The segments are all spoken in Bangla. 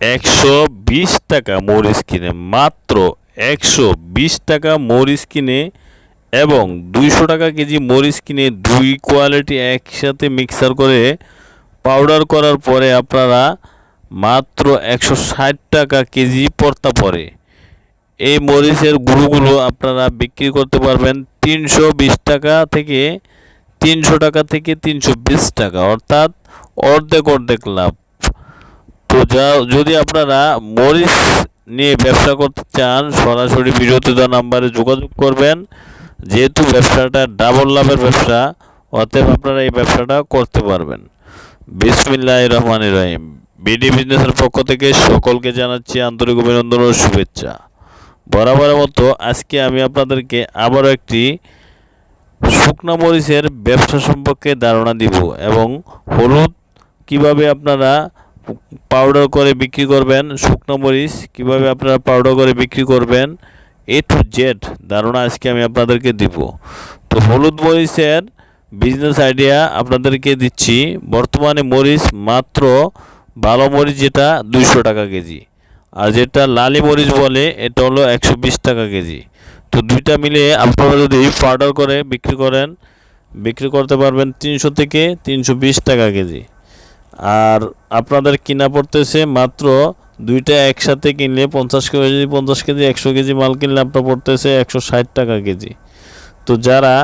একশো বিশ টাকা মরিচ কিনে, মাত্র একশো বিশ টাকা মরিচ কিনে এবং দুইশো টাকা কেজি মরিচ কিনে দুই কোয়ালিটি একসাথে মিক্সার করে পাউডার করার পরে আপনারা মাত্র একশো ষাট টাকা কেজি পড়তা পড়ে এই মরিচের গুঁড়োগুলো আপনারা বিক্রি করতে পারবেন তিনশো বিশ টাকা থেকে তিনশো টাকা থেকে তিনশো বিশ টাকা, অর্থাৎ অর্ধেক অর্ধেক লাভ। তো যা, যদি আপনারা মরিচ নিয়ে ব্যবসা করতে চান, সরাসরি বিরতি নাম্বারে যোগাযোগ করবেন। যেহেতু ব্যবসাটা ডাবল লাভের ব্যবসা, অতএব আপনারা এই ব্যবসাটা করতে পারবেন। বিসমিল্লাহ রহমান রহিম। বিডি বিজনেসের পক্ষ থেকে সকলকে জানাচ্ছি আন্তরিক অভিনন্দন ও শুভেচ্ছা। বরাবরের মতো আজকে আমি আপনাদেরকে আবারও একটি শুকনা মরিচের ব্যবসা সম্পর্কে ধারণা দিব এবং হলুদ কীভাবে আপনারা পাউডার করে বিক্রি করবেন, শুকনো মরিচ, কীভাবে আপনারা পাউডার করে বিক্রি করবেন এ টু জেড ধারণা আজকে আমি আপনাদেরকে দিব। তো হলুদ মরিচের বিজনেস আইডিয়া আপনাদেরকে দিচ্ছি, বর্তমানে মরিচ মাত্র ভালো মরিচ যেটা দুইশো টাকা কেজি, আর যেটা লালি মরিচ বলে এটা হলো একশো বিশ টাকা কেজি। তো দুইটা মিলে আপনারা যদি পাউডার করে বিক্রি করেন, বিক্রি করতে পারবেন তিনশো থেকে তিনশো বিশ টাকা কেজি। আর আপনাদের কিনা পড়তেছে মাত্র দুইটা একসাথে কিনলে পঞ্চাশ কেজি পঞ্চাশ কেজি, একশো কেজি মাল কিনলে আপনার পড়তেছে একশো ষাট টাকা কেজি। তো যারা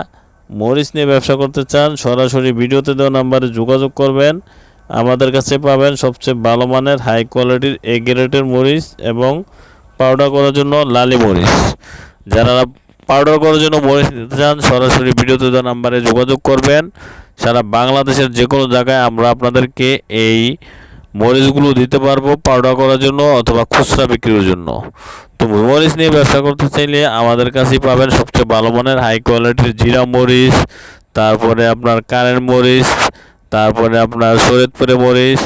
মরিচ নিয়ে ব্যবসা করতে চান, সরাসরি ভিডিওতে দেওয়া নাম্বারে যোগাযোগ করবেন। আমাদের কাছে পাবেন সবচেয়ে ভালো মানের হাই কোয়ালিটির এ গ্রেডের মরিচ এবং পাউডার করার জন্য লালি মরিচ। যারা পাউডার করার জন্য মরিচ নিতে চান, সরাসরি ভিডিওতে দেওয়া নাম্বারে যোগাযোগ করবেন। সারা বাংলাদেশের যে কোনো জায়গায় আমরা আপনাদেরকে এই মরিচগুলো দিতে পারব পাউডার করার জন্য অথবা খুচরা বিক্রির জন্য। তো মরিচ নিয়ে ব্যবসা করতে চাইলে আমাদের কাছেই পাবেন সবচেয়ে ভালো মানের হাই কোয়ালিটির জিরা মরিচ, তারপরে আপনার কারেন্ট মরিচ, তারপরে আপনার শরীয়তপুরে মরিচ,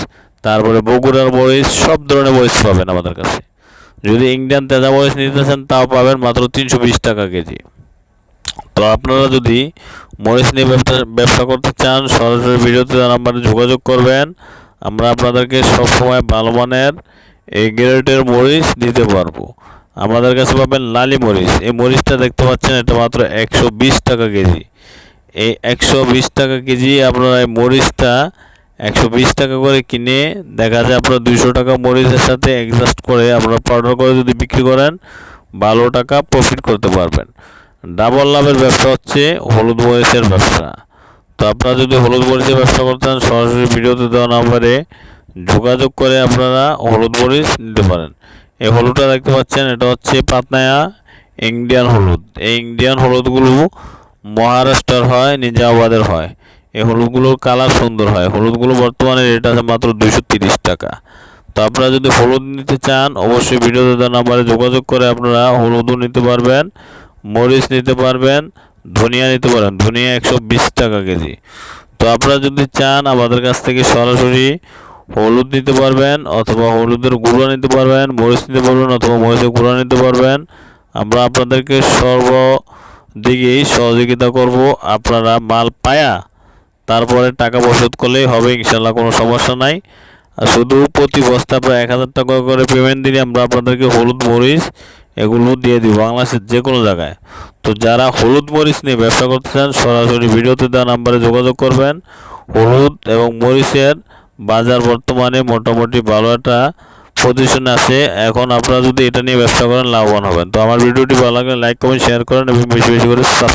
তারপরে বগুড়ার মরিচ, সব ধরনের মরিচ পাবেন আমাদের কাছে। যদি ইন্ডিয়ান তেজা মরিচ নিতে চান তাও পাবেন মাত্র তিনশো বিশ টাকা কেজি। তো আপনারা যদি মরিচ নিয়ে ব্যবসা ব্যবসা করতে চান, সরাসরি ভিডিওতে নাম্বারে যোগাযোগ করবেন। আমরা আপনাদেরকে সবসময় ভালো মানের এই গ্রেডের মরিচ দিতে পারব। আমাদের কাছে পাবেন লালি মরিচ। এই মরিচটা দেখতে পাচ্ছেন, এটা মাত্র একশো বিশ টাকা কেজি। এই একশো বিশ টাকা কেজি আপনারা এই মরিচটা একশো বিশ টাকা করে কিনে, দেখা যায় আপনারা দুইশো টাকা মরিচের সাথে অ্যাডজাস্ট করে আপনারা পাউডার করে যদি বিক্রি করেন ভালো টাকা প্রফিট করতে পারবেন। ডাবল লাভের ব্যবসা হচ্ছে হলুদ মরিচের ব্যবসা। তো আপনারা যদি হলুদ মরিচের ব্যবসা করতে চান, সরাসরি ভিডিওতে দেওয়া নাম্বারে যোগাযোগ করে আপনারা হলুদ মরিচ নিতে পারেন। এই হলুদটা দেখতে পাচ্ছেন, এটা হচ্ছে পাতনায়া ইন্ডিয়ান হলুদ। এই ইন্ডিয়ান হলুদগুলো মহারাষ্ট্রের হয়, নিজামাবাদের হয়। এই হলুদগুলোর কালার সুন্দর হয়। হলুদগুলো বর্তমানে রেট আছে মাত্র তিরিশ টাকা। তো আপনারা যদি হলুদ নিতে চান, অবশ্যই ভিডিওতে দেওয়া নাম্বারে যোগাযোগ করে আপনারা হলুদও নিতে পারবেন। মরিচ নিতে পারবেন, ধনিয়া নিতে পারেন। ধনিয়া একশো বিশ টাকা কেজি। তো আপনারা যদি চান, আমাদের কাছ থেকে সরাসরি হলুদ নিতে পারবেন অথবা হলুদের গুঁড়ো নিতে পারবেন, মরিচ নিতে পারবেন অথবা মরিচের গুঁড়ো নিতে পারবেন। আমরা আপনাদেরকে সর্ব সর্বদিকেই সহযোগিতা করব। আপনারা মাল পায়া, তারপরে টাকা পরিশোধ করলেই হবে, ইনশাল্লাহ কোনো সমস্যা নাই। শুধু প্রতি বস্তা প্রায় এক হাজার টাকা করে পেমেন্ট দিলে আমরা আপনাদেরকে হলুদ মরিচ এগুলো দিয়ে দিব বাংলাদেশের যে কোনো জায়গায়। তো যারা হলুদ মরিচ নিয়ে ব্যবসা করতে চান, সরাসরি ভিডিওতে দেওয়া নাম্বারে যোগাযোগ করবেন। হলুদ এবং মরিচের বাজার বর্তমানে মোটামুটি ভালো একটা পজিশনে আছে। এখন আপনারা যদি এটা নিয়ে ব্যবসা করেন, লাভবান হবেন। তো আমার ভিডিওটি ভালো লাগলে লাইক কমেন্ট শেয়ার করেন এবং বেশি বেশি করে সাবস্ক্রাইব